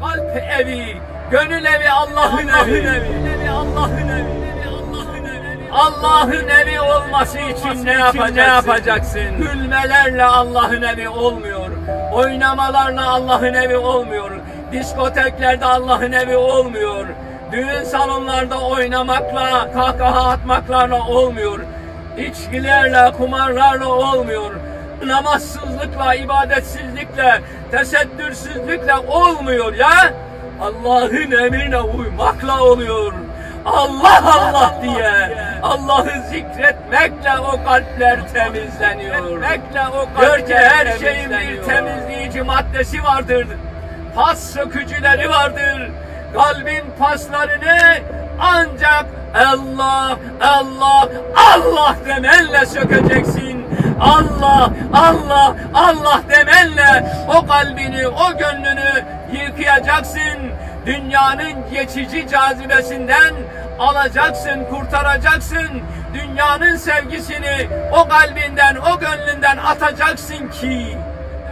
Kalp evi, gönül evi Allah'ın evi. Allah'ın evi. Allah'ın evi. Allah'ın evi olması için ne yapacaksın? Ne yapacaksın? Gülmelerle Allah'ın evi olmuyor. Oynamalarla Allah'ın evi olmuyor. Diskoteklerde Allah'ın evi olmuyor. Düğün salonlarda oynamakla, kahkaha atmaklarla olmuyor. İçkilerle, kumarlarla olmuyor. Namazsızlıkla, ibadetsizlikle, tesettürsüzlükle olmuyor ya. Allah'ın emrine uymakla oluyor. Allah Allah diye Allah'ı zikretmekle o kalpler temizleniyor. o Gör ki her şeyin bir temizleyici maddesi vardır. Pas sökücüleri vardır. Kalbin paslarını ancak Allah, Allah, Allah demenle sökeceksin. Allah, Allah, Allah demenle o kalbini, o gönlünü yıkayacaksın. Dünyanın geçici cazibesinden alacaksın, kurtaracaksın. Dünyanın sevgisini o kalbinden, o gönlünden atacaksın ki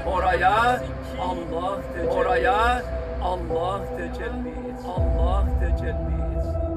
oraya Allah tecelli oraya Allah tecelli. Allah tecelli etsin.